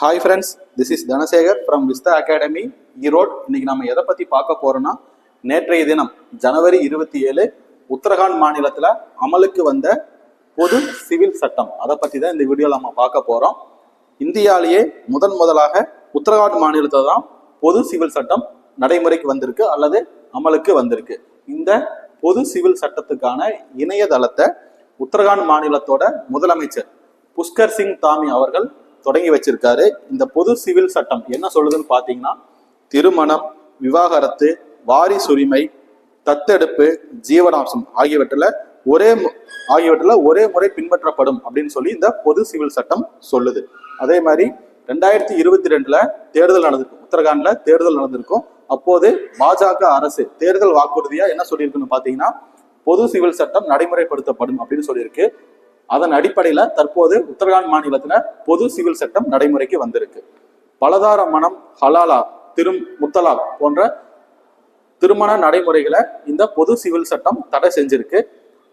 Hi friends this is Dhanasekar from vista academy Erode. இன்னைக்கு நம்ம எதை பற்றி பார்க்க போறோம்னா நேற்றைய தினம் ஜனவரி இருபத்தி ஏழு உத்தரகாண்ட் மாநிலத்தில் அமலுக்கு வந்த பொது சிவில் சட்டம். அதை பற்றி தான் இந்த வீடியோவில் நம்ம பார்க்க போகிறோம் இந்தியாலேயே முதன் முதலாக உத்தரகாண்ட் மாநிலத்தில் தான் பொது சிவில் சட்டம் நடைமுறைக்கு வந்திருக்கு அல்லது அமலுக்கு வந்திருக்கு. இந்த பொது சிவில் சட்டத்துக்கான இணையதளத்தை உத்தரகாண்ட் மாநிலத்தோட முதலமைச்சர் புஷ்கர் சிங் தாமி அவர்கள் தொடங்கி வச்சிருக்காரு. இந்த பொது சிவில் சட்டம் என்ன சொல்லுதுன்னு பார்த்தீங்கன்னா திருமணம் விவாகரத்து வாரிசுரிமை தத்தெடுப்பு ஜீவனாம்சம் ஆகியவற்றில் ஒரே மு- ஆகியவற்றில் ஒரே முறை பின்பற்றப்படும் அப்படின்னு சொல்லி இந்த பொது சிவில் சட்டம் சொல்லுது. அதே மாதிரி ரெண்டாயிரத்தி இருபத்தி ரெண்டுல தேர்தல் நடந்திருக்கும் உத்தரகாண்ட்ல தேர்தல் நடந்திருக்கும். அப்போது பாஜக அரசு தேர்தல் வாக்குறுதியா என்ன சொல்லியிருக்குன்னு பாத்தீங்கன்னா பொது சிவில் சட்டம் நடைமுறைப்படுத்தப்படும் அப்படின்னு சொல்லியிருக்கு. அதன் அடிப்படையில தற்போது உத்தரகாண்ட் மாநிலத்துல பொது சிவில் சட்டம் நடைமுறைக்கு வந்திருக்கு. பலதார மனம் ஹலாலா திரு முத்தலாக் போன்ற திருமண நடைமுறைகளை இந்த பொது சிவில் சட்டம் தடை செஞ்சிருக்கு.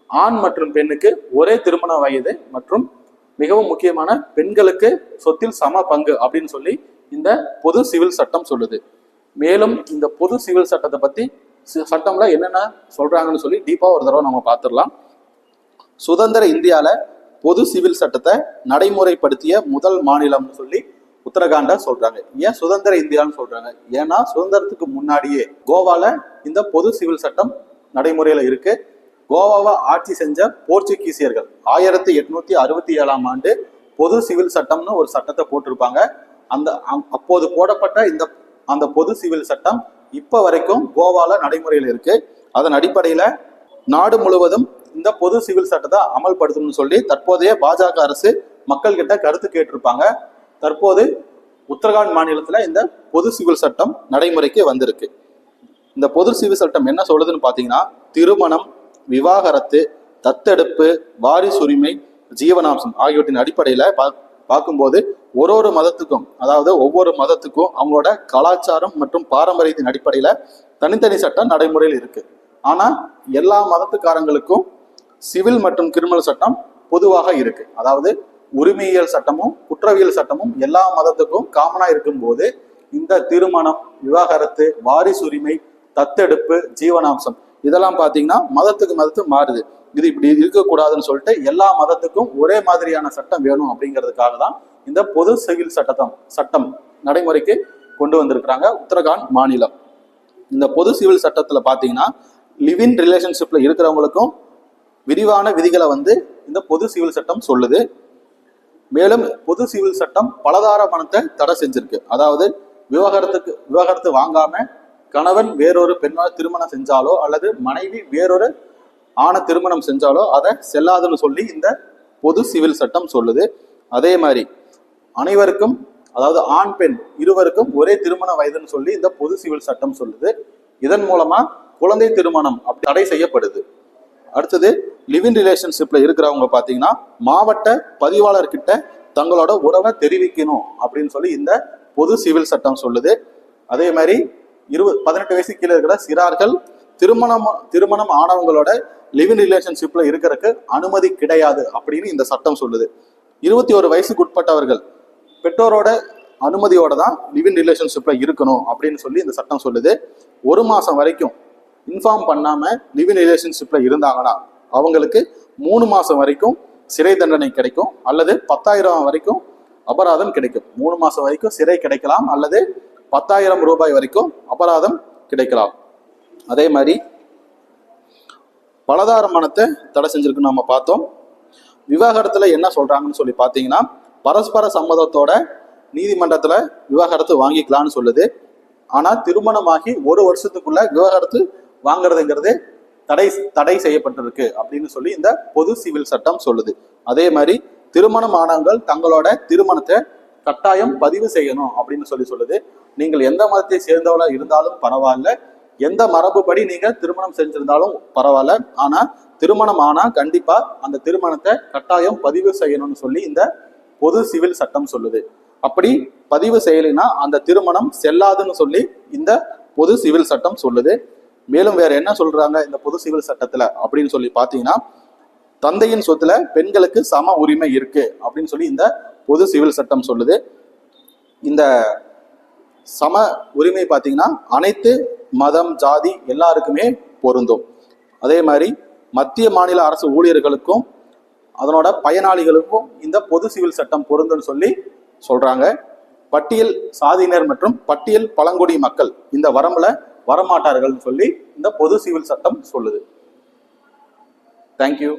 ஆண் மற்றும் பெண்ணுக்கு ஒரே திருமண வயது மற்றும் மிகவும் முக்கியமான பெண்களுக்கு சொத்தில் சம பங்கு அப்படின்னு சொல்லி இந்த பொது சிவில் சட்டம் சொல்லுது. மேலும் இந்த பொது சிவில் சட்டத்தை பத்தி சி- சட்டம்ல என்னென்ன சொல்றாங்கன்னு சொல்லி டீப்பா ஒரு தடவை நம்ம பார்த்துடலாம். சுதந்திர இந்தியால பொது சிவில் சட்டத்தை நடைமுறைப்படுத்திய முதல் மாநிலம்னு சொல்லி உத்தரகாண்டா சொல்றாங்க. ஏன் சுதந்திர இந்தியான்னு சொல்றாங்க? ஏன்னா சுதந்திரத்துக்கு முன்னாடியே கோவால இந்த பொது சிவில் சட்டம் நடைமுறையில இருக்கு. கோவாவை ஆட்சி செஞ்ச போர்ச்சுகீசியர்கள் ஆயிரத்தி எட்நூத்தி அறுபத்தி ஏழாம் ஆண்டு பொது சிவில் சட்டம்னு ஒரு சட்டத்தை போட்டிருப்பாங்க. அந்த அம்- அப்போது போடப்பட்ட இந்த அந்த பொது சிவில் சட்டம் இப்ப வரைக்கும் கோவால நடைமுறையில் இருக்கு. அதன் அடிப்படையில நாடு முழுவதும் இந்த பொது சிவில் சட்டத்தை அமல்படுத்தணும்னு சொல்லி தற்போதைய பாஜக அரசு மக்கள் கிட்ட கருத்து கேட்டிருப்பாங்க. தற்போது உத்தரகாண்ட் மாநிலத்துல இந்த பொது சிவில் சட்டம் நடைமுறைக்கு வந்திருக்கு. இந்த பொது சிவில் சட்டம் என்ன சொல்லுதுன்னு பாத்தீங்கன்னா திருமணம் விவாகரத்து தத்தெடுப்பு வாரிசுரிமை ஜீவனாம்சம் ஆகியவற்றின் அடிப்படையில பா- பார்க்கும்போது ஒரு ஒரு மதத்துக்கும் அதாவது ஒவ்வொரு மதத்துக்கும் அவங்களோட கலாச்சாரம் மற்றும் பாரம்பரியத்தின் அடிப்படையில தனித்தனி சட்டம் நடைமுறையில் இருக்கு. ஆனா எல்லா மதத்துக்காரங்களுக்கும் சிவில் மற்றும் கிரிமினல் சட்டம் பொதுவாக இருக்கு. அதாவது உரிமையியல் சட்டமும் குற்றவியல் சட்டமும் எல்லா மதத்துக்கும் காமனா இருக்கும்போது இந்த திருமணம் விவாகரத்து வாரிசுரிமை தத்தெடுப்பு ஜீவனாம்சம் இதெல்லாம் பாத்தீங்கன்னா மதத்துக்கு மதத்து மாறுது. இது இப்படி இருக்கக்கூடாதுன்னு சொல்லிட்டு எல்லா மதத்துக்கும் ஒரே மாதிரியான சட்டம் வேணும் அப்படிங்கிறதுக்காக தான் இந்த பொது சிவில் சட்டத்தம் சட்டம் நடைமுறைக்கு கொண்டு வந்திருக்கிறாங்க உத்தரகாண்ட் மாநிலம். இந்த பொது சிவில் சட்டத்துல பாத்தீங்கன்னா லிவின் ரிலேஷன்ஷிப்ல இருக்கிறவங்களுக்கும் விரிவான விதிகளை வந்து இந்த பொது சிவில் சட்டம் சொல்லுது. மேலும் பொது சிவில் சட்டம் பலதார மனத்தை தடை செஞ்சிருக்கு. அதாவது விவகாரத்துக்கு விவகாரத்து வாங்காம கணவன் வேறொரு பெண்ணால் திருமணம் செஞ்சாலோ அல்லது மனைவி வேறொரு ஆணை திருமணம் செஞ்சாலோ அதை செல்லாதுன்னு சொல்லி இந்த பொது சிவில் சட்டம் சொல்லுது. அதே மாதிரி அனைவருக்கும் அதாவது ஆண் பெண் இருவருக்கும் ஒரே திருமண வயதுன்னு சொல்லி இந்த பொது சிவில் சட்டம் சொல்லுது. இதன் மூலமா குழந்தை திருமணம் அப்படி தடை செய்யப்படுது. அடுத்தது லிவிங் ரிலேஷன்ஷிப்ல இருக்கிறவங்க பார்த்தீங்கன்னா மாவட்ட பதிவாளர்கிட்ட தங்களோட உறவை தெரிவிக்கணும் அப்படின்னு சொல்லி இந்த பொது சிவில் சட்டம் சொல்லுது. அதே மாதிரி இருபது பதினெட்டு வயசு கீழே இருக்கிற சிறார்கள் திருமணம் திருமணம் ஆனவங்களோட லிவிங் ரிலேஷன்ஷிப்ல இருக்கிறதுக்கு அனுமதி கிடையாது அப்படின்னு இந்த சட்டம் சொல்லுது. இருபத்தி ஒரு வயசுக்கு உட்பட்டவர்கள் பெற்றோரோட அனுமதியோட தான் லிவிங் ரிலேஷன்ஷிப்ல இருக்கணும் அப்படின்னு சொல்லி இந்த சட்டம் சொல்லுது. ஒரு மாசம் வரைக்கும் இன்ஃபார்ம் பண்ணாமல் லிவ் இன் ரிலேஷன்ஷிப்பில் இருந்தாங்கன்னா அவங்களுக்கு மூணு மாதம் வரைக்கும் சிறை தண்டனை கிடைக்கும் அல்லது பத்தாயிரம் வரைக்கும் அபராதம் கிடைக்கும். மூணு மாதம் வரைக்கும் சிறை கிடைக்கலாம் அல்லது பத்தாயிரம் ரூபாய் வரைக்கும் அபராதம் கிடைக்கலாம். அதே மாதிரி பலதார மனத்தை தடை செஞ்சிருக்குன்னு நம்ம பார்த்தோம். விவாகரத்தில் என்ன சொல்கிறாங்கன்னு சொல்லி பார்த்தீங்கன்னா பரஸ்பர சம்மதத்தோட நீதிமன்றத்தில் விவாகரத்து வாங்கிக்கலாம்னு சொல்லுது. ஆனால் திருமணமாகி ஒரு வருஷத்துக்குள்ள விவாகரத்து வாங்குறதுங்கிறது தடை தடை செய்யப்பட்டிருக்கு அப்படின்னு சொல்லி இந்த பொது சிவில் சட்டம் சொல்லுது. அதே மாதிரி திருமணம் ஆனவங்கள் தங்களோட திருமணத்தை கட்டாயம் பதிவு செய்யணும் அப்படின்னு சொல்லி சொல்லுது. நீங்கள் எந்த மதத்தை சேர்ந்தவளா இருந்தாலும் பரவாயில்ல. எந்த மரபுப்படி நீங்க திருமணம் செஞ்சிருந்தாலும் பரவாயில்ல. ஆனா திருமணம் ஆனா கண்டிப்பா அந்த திருமணத்தை கட்டாயம் பதிவு செய்யணும்னு சொல்லி இந்த பொது சிவில் சட்டம் சொல்லுது. அப்படி பதிவு செய்யலைன்னா அந்த திருமணம் செல்லாதுன்னு சொல்லி இந்த பொது சிவில் சட்டம் சொல்லுது. மேலும் வேற என்ன சொல்றாங்க இந்த பொது சிவில் சட்டத்துல அப்படின்னு சொல்லி பாத்தீங்கன்னா தந்தையின் சொத்துல பெண்களுக்கு சம உரிமை இருக்கு அப்படின்னு சொல்லி இந்த பொது சிவில் சட்டம் சொல்லுது. இந்த சம உரிமை பார்த்தீங்கன்னா அனைத்து மதம் ஜாதி எல்லாருக்குமே பொருந்தும். அதே மாதிரி மத்திய மாநில அரசு ஊழியர்களுக்கும் அதனோட பயனாளிகளுக்கும் இந்த பொது சிவில் சட்டம் பொருந்தும்னு சொல்லி சொல்றாங்க. பட்டியல் சாதியினர் மற்றும் பட்டியல் பழங்குடி மக்கள் இந்த வரம்புல வரமாட்டார்கள்னு சொல்லி இந்த பொது சிவில் சட்டம் சொல்லுது. தேங்க்யூ